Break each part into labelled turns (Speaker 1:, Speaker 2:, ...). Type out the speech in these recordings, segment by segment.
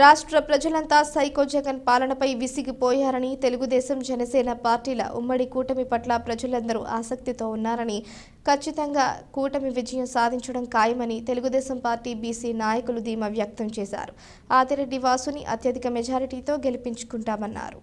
Speaker 1: రాష్ట్ర ప్రజలంతా సైకో జగన్ పాలనపై విసిగిపోయారని తెలుగుదేశం జనసేన పార్టీల ఉమ్మడి కూటమి పట్ల ప్రజలందరూ ఆసక్తితో ఉన్నారని ఖచ్చితంగా కూటమి విజయం సాధించడం ఖాయమని తెలుగుదేశం పార్టీ బీసీ నాయకులు ధీమా వ్యక్తం చేశారు. ఆదిరెడ్డి వాసుని అత్యధిక మెజారిటీతో గెలిపించుకుంటామన్నారు.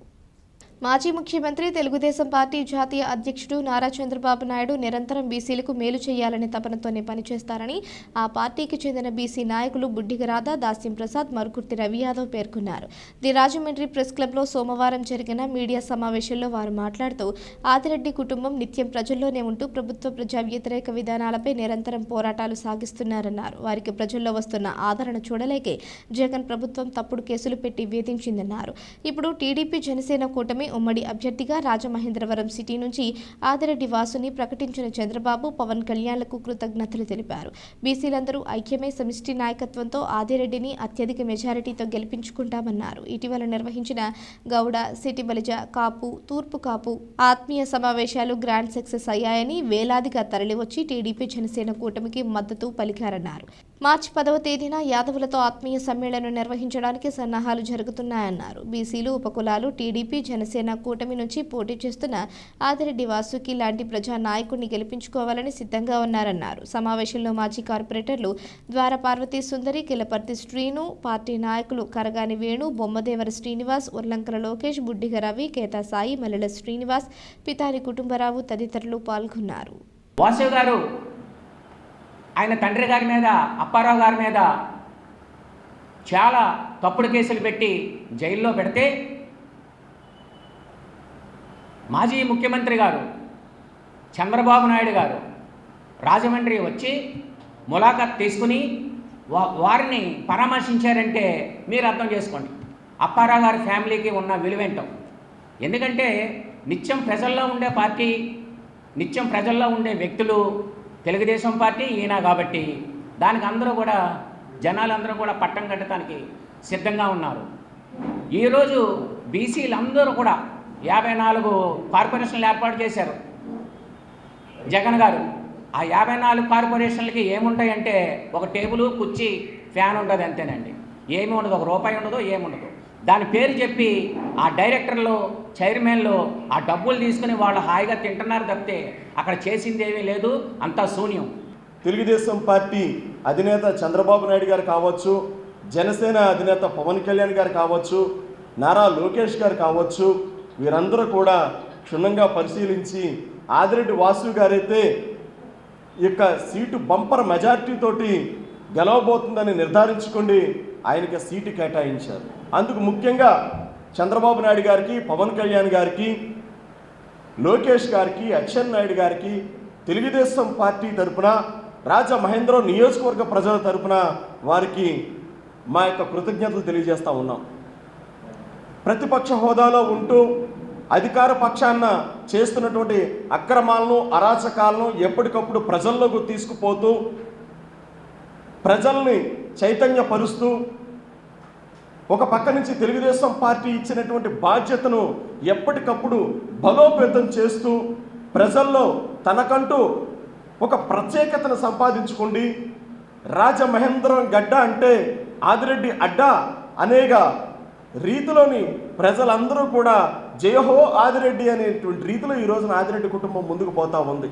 Speaker 1: మాజీ ముఖ్యమంత్రి తెలుగుదేశం పార్టీ జాతీయ అధ్యక్షుడు నారా చంద్రబాబు నాయుడు నిరంతరం బీసీలకు మేలు చేయాలనే తపనతోనే పనిచేస్తారని ఆ పార్టీకి చెందిన బీసీ నాయకులు బుడ్డిగరాధ దాస్యం ప్రసాద్ మరుకుర్తి రవి యాదవ్ పేర్కొన్నారు. ది రాజమండ్రి ప్రెస్ క్లబ్లో సోమవారం జరిగిన మీడియా సమావేశంలో వారు మాట్లాడుతూ ఆదిరెడ్డి కుటుంబం నిత్యం ప్రజల్లోనే ఉంటూ ప్రభుత్వ ప్రజా వ్యతిరేక విధానాలపై నిరంతరం పోరాటాలు సాగిస్తున్నారన్నారు. వారికి ప్రజల్లో వస్తున్న ఆదరణ చూడలేకే జగన్ ప్రభుత్వం తప్పుడు కేసులు పెట్టి వేధించిందన్నారు. ఇప్పుడు టీడీపీ జనసేన కూటమి ఉమ్మడి అభ్యర్థిగా రాజమహేంద్రవరం సిటీ నుంచి ఆదిరెడ్డి వాసుని ప్రకటించిన చంద్రబాబు పవన్ కళ్యాణ్లకు కృతజ్ఞతలు తెలిపారు. బీసీలందరూ ఐక్యమే సమిష్టి నాయకత్వంతో ఆదిరెడ్డిని అత్యధిక మెజారిటీతో గెలిపించుకుంటామన్నారు. ఇటీవల నిర్వహించిన గౌడ సిటీ బలిజ కాపు తూర్పు కాపు ఆత్మీయ సమావేశాలు గ్రాండ్ సక్సెస్ అయ్యాయని వేలాదిగా తరలివచ్చి టీడీపీ జనసేన కూటమికి మద్దతు పలికారన్నారు. మార్చి పదవ తేదీన యాదవులతో ఆత్మీయ సమ్మేళనం నిర్వహించడానికి సన్నాహాలు జరుగుతున్నాయన్నారు. బీసీలు ఉపకులాలు టీడీపీ జనసేన కూటమి నుంచి పోటీ చేస్తున్న ఆదిరెడ్డి వాసుకి లాంటి ప్రజా నాయకుడిని గెలిపించుకోవాలని సిద్ధంగా ఉన్నారన్నారు. సమావేశంలో మాజీ కార్పొరేటర్లు ద్వారా పార్వతీ సుందరి కిలపర్తి శ్రీను పార్టీ నాయకులు కరగాని వేణు బొమ్మదేవర శ్రీనివాస్ ఉర్లంకల లోకేష్ బుడ్డిగ రవి కేతా సాయి మల్లెల శ్రీనివాస్ పితాని కుటుంబరావు తదితరులు పాల్గొన్నారు.
Speaker 2: వాసు గారు ఆయన తండ్రి గారి మీద అప్పారావు గారి మీద చాలా తప్పుడు కేసులు పెట్టి జైల్లో పెడితే మాజీ ముఖ్యమంత్రి గారు చంద్రబాబు నాయుడు గారు రాజమండ్రి వచ్చి ములాఖత్ తీసుకుని వారిని పరామర్శించారంటే మీరు అర్థం చేసుకోండి. అప్పారావు గారి ఫ్యామిలీకి ఉన్న విలువేంటో. ఎందుకంటే నిత్యం ప్రజల్లో ఉండే పార్టీ నిత్యం ప్రజల్లో ఉండే వ్యక్తులు తెలుగుదేశం పార్టీ ఈయన కాబట్టి దానికి అందరూ కూడా జనాలందరూ కూడా పట్టం కట్టడానికి సిద్ధంగా ఉన్నారు. ఈరోజు బీసీలందరూ కూడా యాభై నాలుగు కార్పొరేషన్లు ఏర్పాటు చేశారు. జగన్ గారు ఆ యాభై నాలుగు కార్పొరేషన్లకి ఏముంటాయంటే ఒక టేబుల్ కుర్చీ ఫ్యాన్ ఉంటుంది అంతేనండి. ఏమి ఉండదు ఒక రూపాయి ఉండదు ఏముండదు దాని పేరు చెప్పి ఆ డైరెక్టర్లు చైర్మన్లు ఆ డబ్బులు తీసుకుని వాళ్ళు హాయిగా తింటున్నారు తప్పితే అక్కడ చేసింది ఏమీ లేదు అంతా శూన్యం.
Speaker 3: తెలుగుదేశం పార్టీ అధినేత చంద్రబాబు నాయుడు గారు కావచ్చు జనసేన అధినేత పవన్ కళ్యాణ్ గారు కావచ్చు నారా లోకేష్ గారు కావచ్చు వీరందరూ కూడా క్షుణ్ణంగా పరిశీలించి ఆదిరెడ్డి వాసు గారైతే ఈ యొక్క సీటు బంపర్ మెజార్టీతోటి గెలవబోతుందని నిర్ధారించుకోండి. ఆయనకి సీటు కేటాయించారు. అందుకు ముఖ్యంగా చంద్రబాబు నాయుడు గారికి పవన్ కళ్యాణ్ గారికి లోకేష్ గారికి అచ్చెన్ నాయుడు గారికి తెలుగుదేశం పార్టీ తరపున రాజ మహేంద్రం నియోజకవర్గ ప్రజల తరపున వారికి మా యొక్క కృతజ్ఞతలు తెలియజేస్తా ఉన్నాం. ప్రతిపక్ష హోదాలో ఉంటూ అధికార పక్షాన చేస్తున్నటువంటి అక్రమాలను అరాచకాలను ఎప్పటికప్పుడు ప్రజల్లోకి తీసుకుపోతూ ప్రజల్ని చైతన్యపరుస్తూ ఒక పక్క నుంచి తెలుగుదేశం పార్టీ ఇచ్చినటువంటి బాధ్యతను ఎప్పటికప్పుడు బలోపేతం చేస్తూ ప్రజల్లో తనకంటూ ఒక ప్రత్యేకతను సంపాదించుకోండి. రాజమహేంద్రం గడ్డ అంటే ఆదిరెడ్డి అడ్డా అనేక రీతిలోని ప్రజలందరూ కూడా జయహో ఆదిరెడ్డి అనేటువంటి రీతిలో ఈ రోజున ఆదిరెడ్డి కుటుంబం ముందుకు పోతా ఉంది.